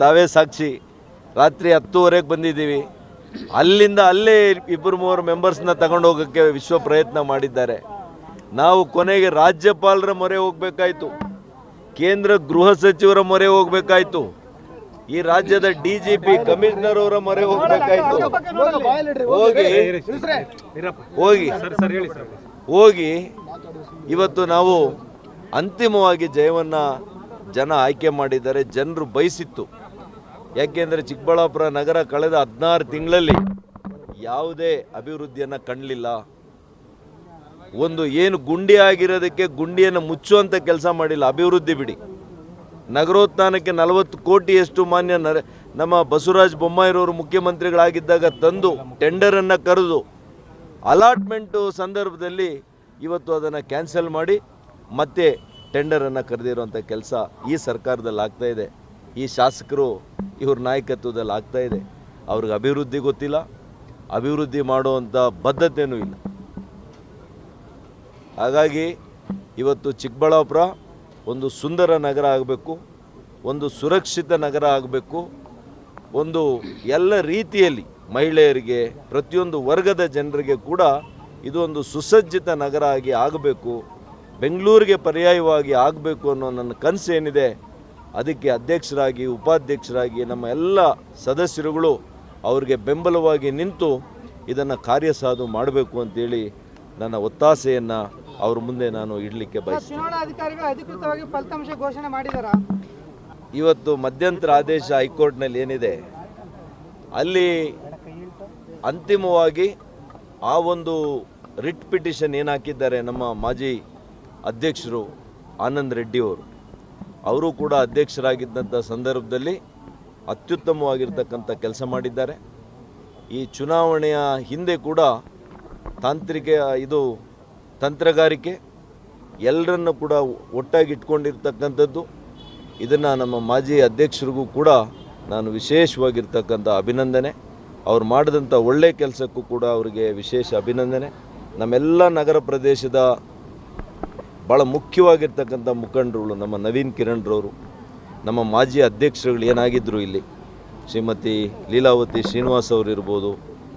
ತಾವೇ ಸಾಕ್ಷಿ. ರಾತ್ರಿ ಹತ್ತುವರೆಗೆ ಬಂದಿದ್ದೀವಿ. ಅಲ್ಲಿಂದ ಅಲ್ಲೇ ಇಬ್ಬರು ಮೂವರು ಮೆಂಬರ್ಸ್ನ ತಗೊಂಡು ಹೋಗೋಕ್ಕೆ ವಿಶ್ವ ಪ್ರಯತ್ನ ಮಾಡಿದ್ದಾರೆ. ನಾವು ಕೊನೆಗೆ ರಾಜ್ಯಪಾಲರ ಮೊರೆ ಹೋಗಬೇಕಾಯಿತು. ಕೇಂದ್ರ ಗೃಹ ಸಚಿವರ ಮೊರೆ ಹೋಗಬೇಕಾಯಿತು. ಈ ರಾಜ್ಯದ ಡಿ ಜಿ ಪಿ ಕಮಿಷನರ್ ಅವರ ಮೊರೆ ಹೋಗಬೇಕಾಯ್ತು. ಹೋಗಿ ಹೋಗಿ ಹೋಗಿ. ಇವತ್ತು ನಾವು ಅಂತಿಮವಾಗಿ ಜಯವನ್ನು ಜನ ಆಯ್ಕೆ ಮಾಡಿದ್ದಾರೆ. ಜನರು ಬಯಸಿತ್ತು. ಯಾಕೆಂದರೆ ಚಿಕ್ಕಬಳ್ಳಾಪುರ ನಗರ ಕಳೆದ ಹದಿನಾರು ತಿಂಗಳಲ್ಲಿ ಯಾವುದೇ ಅಭಿವೃದ್ಧಿಯನ್ನು ಕಾಣಲಿಲ್ಲ ಒಂದು ಏನು ಗುಂಡಿ ಆಗಿರೋದಕ್ಕೆ ಗುಂಡಿಯನ್ನು ಮುಚ್ಚುವಂಥ ಕೆಲಸ ಮಾಡಿಲ್ಲ. ಅಭಿವೃದ್ಧಿ ಬಿಡಿ. ನಗರೋತ್ಥಾನಕ್ಕೆ ನಲವತ್ತು ಕೋಟಿಯಷ್ಟು ಮಾನ್ಯ ನರ, ನಮ್ಮ ಬಸವರಾಜ ಬೊಮ್ಮಾಯಿರವರು ಮುಖ್ಯಮಂತ್ರಿಗಳಾಗಿದ್ದಾಗ ತಂದು ಟೆಂಡರನ್ನು ಕರೆದು ಅಲಾಟ್ಮೆಂಟು ಸಂದರ್ಭದಲ್ಲಿ ಇವತ್ತು ಅದನ್ನು ಕ್ಯಾನ್ಸಲ್ ಮಾಡಿ ಮತ್ತೆ ಟೆಂಡರನ್ನು ಕರೆದಿರುವಂಥ ಕೆಲಸ ಈ ಸರ್ಕಾರದಲ್ಲಿ ಆಗ್ತಾ ಇದೆ. ಈ ಶಾಸಕರು ಇವ್ರ ನಾಯಕತ್ವದಲ್ಲಿ ಆಗ್ತಾ ಇದೆ. ಅವ್ರಿಗೆ ಅಭಿವೃದ್ಧಿ ಗೊತ್ತಿಲ್ಲ. ಅಭಿವೃದ್ಧಿ ಮಾಡುವಂಥ ಬದ್ಧತೆಯೂ ಇಲ್ಲ. ಹಾಗಾಗಿ ಇವತ್ತು ಚಿಕ್ಕಬಳ್ಳಾಪುರ ಒಂದು ಸುಂದರ ನಗರ ಆಗಬೇಕು, ಒಂದು ಸುರಕ್ಷಿತ ನಗರ ಆಗಬೇಕು, ಒಂದು ಎಲ್ಲ ರೀತಿಯಲ್ಲಿ ಮಹಿಳೆಯರಿಗೆ, ಪ್ರತಿಯೊಂದು ವರ್ಗದ ಜನರಿಗೆ ಕೂಡ ಇದು ಒಂದು ಸುಸಜ್ಜಿತ ನಗರ ಆಗಿ ಆಗಬೇಕು, ಬೆಂಗಳೂರಿಗೆ ಪರ್ಯಾಯವಾಗಿ ಆಗಬೇಕು ಅನ್ನೋ ನನ್ನ ಕನಸು ಏನಿದೆ ಅದಕ್ಕೆ ಅಧ್ಯಕ್ಷರಾಗಿ ಉಪಾಧ್ಯಕ್ಷರಾಗಿ ನಮ್ಮ ಎಲ್ಲ ಸದಸ್ಯರುಗಳು ಅವರಿಗೆ ಬೆಂಬಲವಾಗಿ ನಿಂತು ಇದನ್ನು ಕಾರ್ಯಸಾಧು ಮಾಡಬೇಕು ಅಂತೇಳಿ ನನ್ನ ಒತ್ತಾಸೆಯನ್ನು ಅವ್ರ ಮುಂದೆ ನಾನು ಇಡಲಿಕ್ಕೆ ಬಯಸ್ತೀನಿ. ಫಲಿತಾಂಶ ಘೋಷಣೆ ಮಾಡಿದಾರ? ಇವತ್ತು ಮಧ್ಯಂತರ ಆದೇಶ ಹೈಕೋರ್ಟ್ನಲ್ಲಿ ಏನಿದೆ? ಅಲ್ಲಿ ಅಂತಿಮವಾಗಿ ಆ ಒಂದು ರಿಟ್ ಪಿಟಿಷನ್ ಏನು ಹಾಕಿದ್ದಾರೆ ನಮ್ಮ ಮಾಜಿ ಅಧ್ಯಕ್ಷರು ಆನಂದ್ ರೆಡ್ಡಿಯವರು ಅವರು ಕೂಡ ಅಧ್ಯಕ್ಷರಾಗಿದ್ದಂಥ ಸಂದರ್ಭದಲ್ಲಿ ಅತ್ಯುತ್ತಮವಾಗಿರ್ತಕ್ಕಂಥ ಕೆಲಸ ಮಾಡಿದ್ದಾರೆ. ಈ ಚುನಾವಣೆಯ ಹಿಂದೆ ಕೂಡ ತಾಂತ್ರಿಕ, ಇದು ತಂತ್ರಗಾರಿಕೆ ಎಲ್ಲರನ್ನು ಕೂಡ ಒಟ್ಟಾಗಿ ಇಟ್ಕೊಂಡಿರ್ತಕ್ಕಂಥದ್ದು. ಇದನ್ನು ನಮ್ಮ ಮಾಜಿ ಅಧ್ಯಕ್ಷರಿಗೂ ಕೂಡ ನಾನು ವಿಶೇಷವಾಗಿರ್ತಕ್ಕಂಥ ಅಭಿನಂದನೆ. ಅವ್ರು ಮಾಡಿದಂಥ ಒಳ್ಳೆ ಕೆಲಸಕ್ಕೂ ಕೂಡ ಅವರಿಗೆ ವಿಶೇಷ ಅಭಿನಂದನೆ. ನಮ್ಮೆಲ್ಲ ನಗರ ಪ್ರದೇಶದ ಭಾಳ ಮುಖ್ಯವಾಗಿರ್ತಕ್ಕಂಥ ಮುಖಂಡರುಗಳು ನಮ್ಮ ನವೀನ್ ಕಿರಣ್ರವರು, ನಮ್ಮ ಮಾಜಿ ಅಧ್ಯಕ್ಷರುಗಳು ಏನಾಗಿದ್ದರು ಇಲ್ಲಿ. ಶ್ರೀಮತಿ ಲೀಲಾವತಿ ಶ್ರೀನಿವಾಸ್ ಅವರು ಇರ್ಬೋದು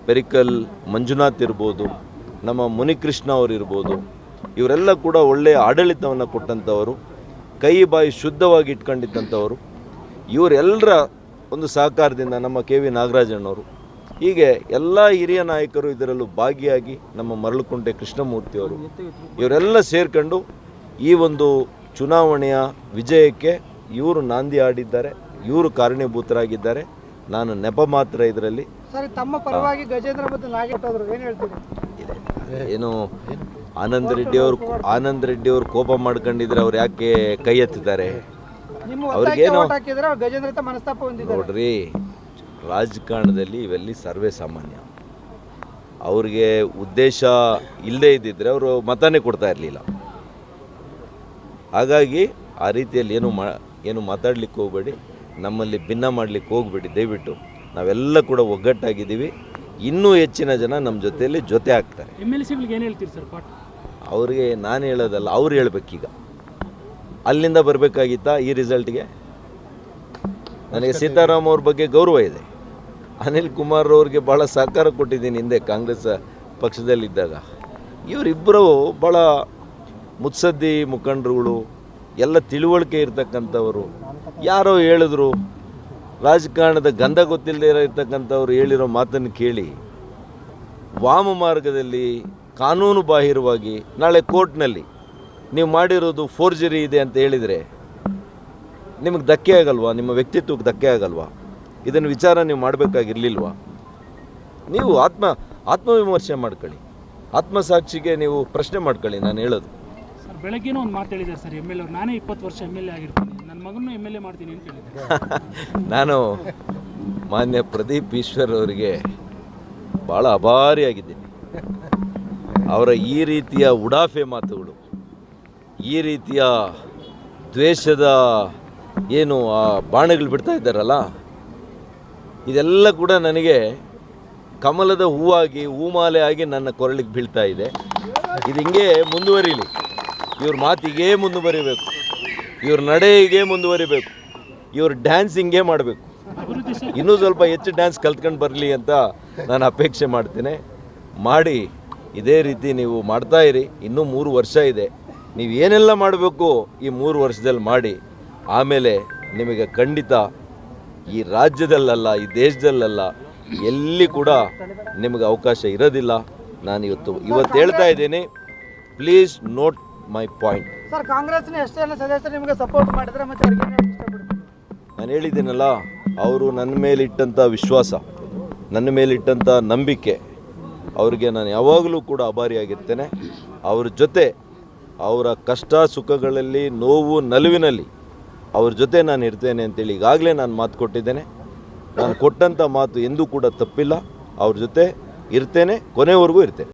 ಪೆರಿಕಲ್ ಮಂಜುನಾಥ್ ಇರ್ಬೋದು, ನಮ್ಮ ಮುನಿಕೃಷ್ಣ ಅವರು ಇರ್ಬೋದು ಇವರೆಲ್ಲ ಕೂಡ ಒಳ್ಳೆಯ ಆಡಳಿತವನ್ನು ಕೊಟ್ಟಂಥವರು, ಕೈ ಬಾಯಿ ಶುದ್ಧವಾಗಿ ಇಟ್ಕೊಂಡಿದ್ದಂಥವರು. ಇವರೆಲ್ಲರ ಒಂದು ಸಹಕಾರದಿಂದ ನಮ್ಮ ಕೆ ವಿ ನಾಗರಾಜಣ್ಣವರು ಹೀಗೆ ಎಲ್ಲ ಹಿರಿಯ ನಾಯಕರು ಇದರಲ್ಲೂ ಭಾಗಿಯಾಗಿ ನಮ್ಮ ಮರಳುಕುಂಟೆ ಕೃಷ್ಣಮೂರ್ತಿಯವರು ಇವರೆಲ್ಲ ಸೇರ್ಕೊಂಡು ಈ ಒಂದು ಚುನಾವಣೆಯ ವಿಜಯಕ್ಕೆ ಇವರು ನಾಂದಿ ಆಡಿದ್ದಾರೆ ಇವರು ಕಾರಣೀಭೂತರಾಗಿದ್ದಾರೆ. ನಾನು ನೆಪ ಮಾತ್ರ ಇದರಲ್ಲಿ. ತಮ್ಮ ಪರವಾಗಿ ಗಜೇಂದ್ರ ಮತ್ತು ನಾಗೇಟೋದ್ರು ಏನ್ ಆನಂದ್ ರೆಡ್ಡಿ ಅವರು ಆನಂದ್ ರೆಡ್ಡಿ ಅವರು ಕೋಪ ಮಾಡ್ಕೊಂಡಿದ್ರೆ ಅವ್ರು ಯಾಕೆ ಕೈ ಎತ್ತಿದ್ದಾರೆ? ಅವ್ರಿಗೇನು- ನೋಡ್ರಿ ರಾಜಕಾರಣದಲ್ಲಿ ಇವೆಲ್ಲಿ ಸರ್ವೇ ಸಾಮಾನ್ಯ. ಅವ್ರಿಗೆ ಉದ್ದೇಶ ಇಲ್ಲದೇ ಇದ್ದಿದ್ದರೆ ಅವರು ಮತನೇ ಕೊಡ್ತಾ ಇರಲಿಲ್ಲ. ಹಾಗಾಗಿ ಆ ರೀತಿಯಲ್ಲಿ ಏನು ಮಾ ಏನು ಮಾತಾಡ್ಲಿಕ್ಕೆ ಹೋಗಬೇಡಿ ನಮ್ಮಲ್ಲಿ ಭಿನ್ನ ಮಾಡಲಿಕ್ಕೆ ಹೋಗ್ಬೇಡಿ. ದಯವಿಟ್ಟು ನಾವೆಲ್ಲ ಕೂಡ ಒಗ್ಗಟ್ಟಾಗಿದ್ದೀವಿ. ಇನ್ನೂ ಹೆಚ್ಚಿನ ಜನ ನಮ್ಮ ಜೊತೆಯಲ್ಲಿ ಜೊತೆ ಆಗ್ತಾರೆ. ಅವರಿಗೆ ನಾನು ಹೇಳೋದಲ್ಲ ಅವ್ರು ಹೇಳ್ಬೇಕೀಗ. ಅಲ್ಲಿಂದ ಬರಬೇಕಾಗಿತ್ತಾ ಈ ರಿಸಲ್ಟ್ಗೆ ನನಗೆ ಸೀತಾರಾಮ್ ಅವ್ರ ಬಗ್ಗೆ ಗೌರವ ಇದೆ. ಅನಿಲ್ ಕುಮಾರ್ ಅವ್ರಿಗೆ ಭಾಳ ಸಹಕಾರ ಕೊಟ್ಟಿದ್ದೀನಿ ಹಿಂದೆ ಕಾಂಗ್ರೆಸ್ ಪಕ್ಷದಲ್ಲಿದ್ದಾಗ. ಇವರಿಬ್ಬರು ಭಾಳ ಮುತ್ಸದ್ದಿ ಮುಖಂಡರುಗಳು ಎಲ್ಲ ತಿಳುವಳಿಕೆ ಇರ್ತಕ್ಕಂಥವರು. ಯಾರೋ ಹೇಳಿದ್ರು ರಾಜಕಾರಣದ ಗಂಧ ಗೊತ್ತಿಲ್ಲದೆ ಇರತಕ್ಕಂಥವ್ರು ಹೇಳಿರೋ ಮಾತನ್ನು ಕೇಳಿ ವಾಮ ಮಾರ್ಗದಲ್ಲಿ ಕಾನೂನು ಬಾಹಿರವಾಗಿ ನಾಳೆ ಕೋರ್ಟ್ನಲ್ಲಿ ನೀವು ಮಾಡಿರೋದು ಫೋರ್ಜರಿ ಇದೆ ಅಂತ ಹೇಳಿದರೆ ನಿಮಗೆ ಧಕ್ಕೆ ಆಗಲ್ವಾ? ನಿಮ್ಮ ವ್ಯಕ್ತಿತ್ವಕ್ಕೆ ಧಕ್ಕೆ ಆಗಲ್ವಾ? ಇದನ್ನು ವಿಚಾರ ನೀವು ಮಾಡಬೇಕಾಗಿರ್ಲಿಲ್ವಾ? ನೀವು ಆತ್ಮ ಆತ್ಮವಿಮರ್ಶೆ ಮಾಡ್ಕೊಳ್ಳಿ. ಆತ್ಮಸಾಕ್ಷಿಗೆ ನೀವು ಪ್ರಶ್ನೆ ಮಾಡ್ಕೊಳ್ಳಿ ನಾನು ಹೇಳೋದು. ಸರ್ ಬೆಳಗ್ಗೆನೂ ಒಂದು ಮಾತು ಹೇಳಿದ್ದಾರೆ ಸರ್ ಎಂ ಎಲ್ ಅವ್ರು. ನಾನೇ ಇಪ್ಪತ್ತು ವರ್ಷ ಎಂ ಎಲ್ ಎ ಆಗಿರ್ತೀನಿ. ನನ್ನ ಮಗನೂ ಎಂ ಎಲ್ ಎ ಮಾಡ್ತೀನಿ ಅಂತ ಹೇಳಿದ್ದಾರೆ. ನಾನು ಮಾನ್ಯ ಪ್ರದೀಪ್ ಈಶ್ವರ್ ಅವರಿಗೆ ಭಾಳ ಅಭಾರಿಯಾಗಿದ್ದೀನಿ. ಅವರ ಈ ರೀತಿಯ ಉಡಾಫೆ ಮಾತುಗಳು ಈ ರೀತಿಯ ದ್ವೇಷದ ಏನು ಆ ಬಾಣಗಳು ಬಿಡ್ತಾ ಇದ್ದಾರಲ್ಲ? ಇದೆಲ್ಲ ಕೂಡ ನನಗೆ ಕಮಲದ ಹೂವಾಗಿ, ಹೂಮಾಲೆ ಆಗಿ ನನ್ನ ಕೊರಳಿಗೆ ಬೀಳ್ತಾ ಇದೆ. ಇದು ಹಿಂಗೆ ಮುಂದುವರಿಲಿ. ಇವ್ರ ಮಾತಿಗೆ ಮುಂದುವರಿಬೇಕು. ಇವ್ರ ನಡೆಗೆ ಮುಂದುವರಿಬೇಕು. ಇವ್ರ ಡ್ಯಾನ್ಸ್ ಹಿಂಗೆ ಮಾಡಬೇಕು. ಇನ್ನೂ ಸ್ವಲ್ಪ ಹೆಚ್ಚು ಡ್ಯಾನ್ಸ್ ಕಲ್ತ್ಕೊಂಡು ಬರಲಿ ಅಂತ ನಾನು ಅಪೇಕ್ಷೆ ಮಾಡ್ತೇನೆ. ಮಾಡಿ, ಇದೇ ರೀತಿ ನೀವು ಮಾಡ್ತಾ ಇರಿ. ಇನ್ನೂ ಮೂರು ವರ್ಷ ಇದೆ. ನೀವು ಏನೆಲ್ಲ ಮಾಡಬೇಕು ಈ ಮೂರು ವರ್ಷದಲ್ಲಿ ಮಾಡಿ. ಆಮೇಲೆ ನಿಮಗೆ ಖಂಡಿತ ಈ ರಾಜ್ಯದಲ್ಲಲ್ಲ ಈ ದೇಶದಲ್ಲಲ್ಲ ಎಲ್ಲಿ ಕೂಡ ನಿಮಗೆ ಅವಕಾಶ ಇರೋದಿಲ್ಲ. ನಾನು ಇವತ್ತು ಇವತ್ತು ಹೇಳ್ತಾ ಇದ್ದೀನಿ please note my point sir ಕಾಂಗ್ರೆಸ್ನ ಸದಸ್ಯರು ನಿಮಗೆ ಸಪೋರ್ಟ್ ಮಾಡಿದ್ರೆ ಮತ್ತೆ ನಾನು ಹೇಳಿದ್ದೀನಲ್ಲ ಅವರು ನನ್ನ ಮೇಲಿಟ್ಟಂಥ ವಿಶ್ವಾಸ ನನ್ನ ಮೇಲಿಟ್ಟಂಥ ನಂಬಿಕೆ ಅವರಿಗೆ ನಾನು ಯಾವಾಗಲೂ ಕೂಡ ಅಭಾರಿಯಾಗಿರ್ತೇನೆ ಅವ್ರ ಜೊತೆ ಅವರ ಕಷ್ಟ ಸುಖಗಳಲ್ಲಿ ನೋವು ನಲುವಿನಲ್ಲಿ ಅವ್ರ ಜೊತೆ ನಾನು ಇರ್ತೇನೆ ಅಂತೇಳಿ ಈಗಾಗಲೇ ನಾನು ಮಾತು ಕೊಟ್ಟಿದ್ದೇನೆ. ನಾನು ಕೊಟ್ಟಂಥ ಮಾತು ಎಂದೂ ಕೂಡ ತಪ್ಪಿಲ್ಲ. ಅವ್ರ ಜೊತೆ ಇರ್ತೇನೆ, ಕೊನೆವರೆಗೂ ಇರ್ತೇನೆ.